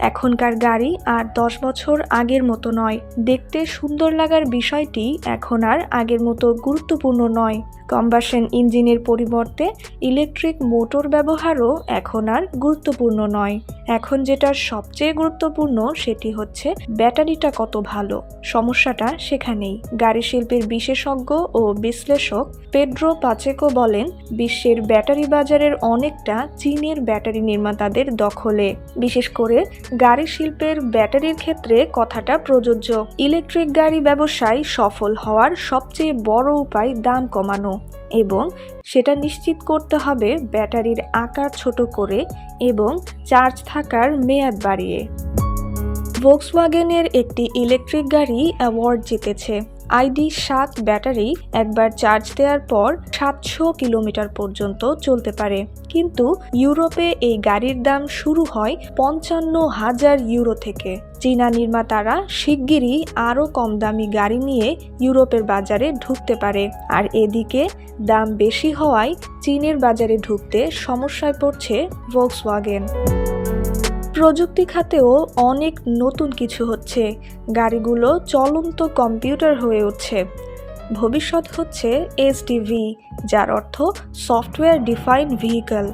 এখনকার গাড়ি আর দশ বছর আগের মতো নয়। দেখতে সুন্দর লাগার বিষয়টি এখন আর আগের মতো গুরুত্বপূর্ণ নয়। কম্বাসন ইঞ্জিনের পরিবর্তে ইলেকট্রিক মোটর ব্যবহারও এখন আর গুরুত্বপূর্ণ নয়। এখন যেটা সবচেয়ে গুরুত্বপূর্ণ সেটি হচ্ছে ব্যাটারিটা কত ভালো। সমস্যাটা সেখানেই। গাড়ি শিল্পের বিশেষজ্ঞ ও বিশ্লেষক পেড্রো পাচেকো বলেন, বিশ্বের ব্যাটারি বাজারের অনেকটা চীনের ব্যাটারি নির্মাতাদের দখলে। বিশেষ করে গাড়ি শিল্পের ব্যাটারির ক্ষেত্রে কথাটা প্রযোজ্য। ইলেকট্রিক গাড়ি ব্যবসায় সফল হওয়ার সবচেয়ে বড় উপায় দাম কমানো এবং সেটা নিশ্চিত করতে হবে ব্যাটারির আকার ছোট করে এবং চার্জ থাকার মেয়াদ বাড়িয়ে। ভোক্সওয়াগেনের একটি ইলেকট্রিক গাড়ি অ্যাওয়ার্ড জিতেছে। আইডি সাত ব্যাটারি একবার চার্জ দেওয়ার পর সাতশো কিলোমিটার পর্যন্ত চলতে পারে। কিন্তু ইউরোপে এই গাড়ির দাম শুরু হয় পঞ্চান্ন হাজার ইউরো থেকে। চীনা নির্মাতারা শিগগিরই আরও কম দামি গাড়ি নিয়ে ইউরোপের বাজারে ঢুকতে পারে। আর এদিকে দাম বেশি হওয়ায় চীনের বাজারে ঢুকতে সমস্যায় পড়ছে ভোক্সওয়াগেন প্রযুক্তি খাতেও অনেক নতুন কিছু হচ্ছে। গাড়িগুলো চলন্ত কম্পিউটার হয়ে উঠছে। ভবিষ্যৎ হচ্ছে এসডিভি, যার অর্থ সফটওয়্যার ডিফাইন্ড ভেহিকল।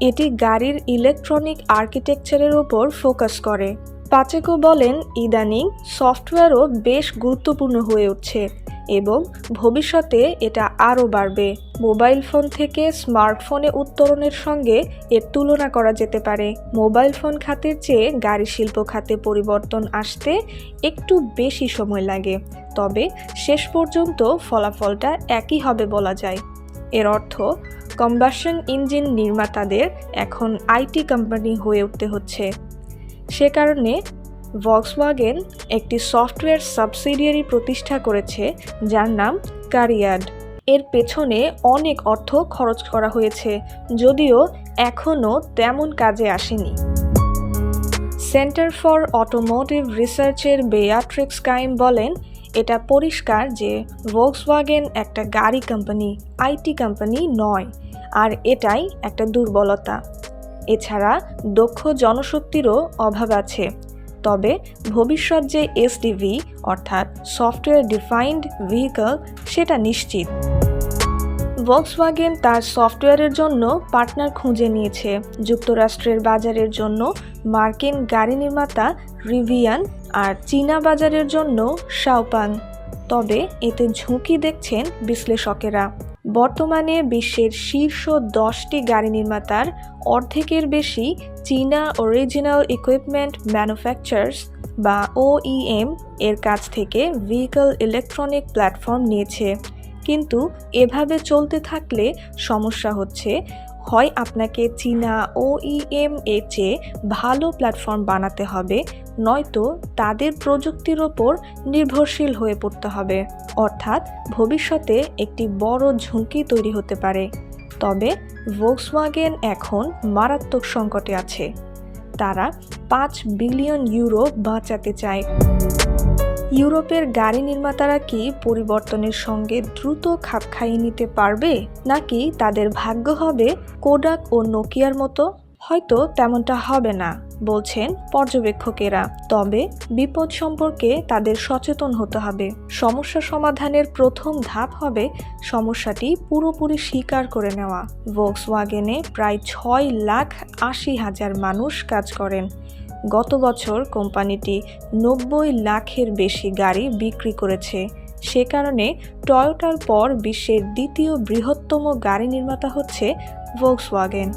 এটি গাড়ির ইলেকট্রনিক আর্কিটেকচারের ওপর ফোকাস করে। পাচেকো বলেন, ইদানিং সফটওয়্যারও বেশ গুরুত্বপূর্ণ হয়ে উঠছে। এবং ভবিষ্যতে এটা আরও বাড়বে। মোবাইল ফোন থেকে স্মার্টফোনে উত্তরণের সঙ্গে এর তুলনা করা যেতে পারে। মোবাইল ফোন খাতের চেয়ে গাড়ি শিল্প খাতে পরিবর্তন আসতে একটু বেশি সময় লাগে। তবে শেষ পর্যন্ত ফলাফলটা একই হবে বলা যায়। এর অর্থ কম্বাসন ইঞ্জিন নির্মাতাদের এখন আইটি কোম্পানি হয়ে উঠতে হচ্ছে। সে কারণে ভক্সওয়াগেন একটি সফটওয়্যার সাবসিডিয়ারি প্রতিষ্ঠা করেছে, যার নাম কারিয়াড এর পেছনে অনেক অর্থ খরচ করা হয়েছে, যদিও এখনও তেমন কাজে আসেনি। সেন্টার ফর অটোমোটিভ রিসার্চের বেয়াট্রিক্স কাইম বলেন, এটা পরিষ্কার যে ভোক্সওয়াগেন একটা গাড়ি কোম্পানি আইটি কোম্পানি নয়, আর এটাই একটা দুর্বলতা। এছাড়া দক্ষ জনশক্তিরও অভাব আছে। তবে ভবিষ্যৎ যে এসডিভি, অর্থাৎ সফটওয়্যার ডিফাইন্ড ভেহিকল, সেটা নিশ্চিত। ভক্সওয়াগেন তার সফটওয়্যারের জন্য পার্টনার খুঁজে নিয়েছে। যুক্তরাষ্ট্রের বাজারের জন্য মার্কিন গাড়ি নির্মাতা রিভিয়ান আর চীনা বাজারের জন্য শাওপাং। তবে এতে ঝুঁকি দেখছেন বিশ্লেষকেরা। বর্তমানে বিশ্বের শীর্ষ দশটি গাড়ি নির্মাতার অর্ধেকের বেশি চীনা অরিজিনাল ইকুইপমেন্ট ম্যানুফ্যাকচার্স বা ওইএম এর কাছ থেকে ভেহিকল ইলেকট্রনিক প্ল্যাটফর্ম নিয়েছে। কিন্তু এভাবে চলতে থাকলে সমস্যা হচ্ছে হয় আপনাকে চীনা ওইএম এর চেয়ে ভালো প্ল্যাটফর্ম বানাতে হবে, নয়তো তাদের প্রযুক্তির ওপর নির্ভরশীল হয়ে পড়তে হবে। অর্থাৎ ভবিষ্যতে একটি বড় ঝুঁকি তৈরি হতে পারে। তবে ভোক্সওয়াগেন এখন মারাত্মক সংকটে আছে। তারা পাঁচ বিলিয়ন ইউরো বাঁচাতে চায়। ইউরোপের গাড়ি নির্মাতারা কি পরিবর্তনের সঙ্গে দ্রুত খাপ খাইয়ে নিতে পারবে? নাকি তাদের ভাগ্য হবে কোডাক ও নোকিয়ার মতো? হয়তো তেমনটা হবে না, বলছেন পর্যবেক্ষকেরা। তবে বিপদ সম্পর্কে তাদের সচেতন হতে হবে। সমস্যা সমাধানের প্রথম ধাপ হবে সমস্যাটি পুরোপুরি স্বীকার করে নেওয়া। ভোক্স ওয়াগেনে প্রায় ছয় লাখ আশি হাজার মানুষ কাজ করেন। গত বছর কোম্পানিটি নব্বই লাখের বেশি গাড়ি বিক্রি করেছে। সে কারণে টয়োটার পর বিশ্বের দ্বিতীয় বৃহত্তম গাড়ি নির্মাতা হচ্ছে ভোক্সওয়াগেন।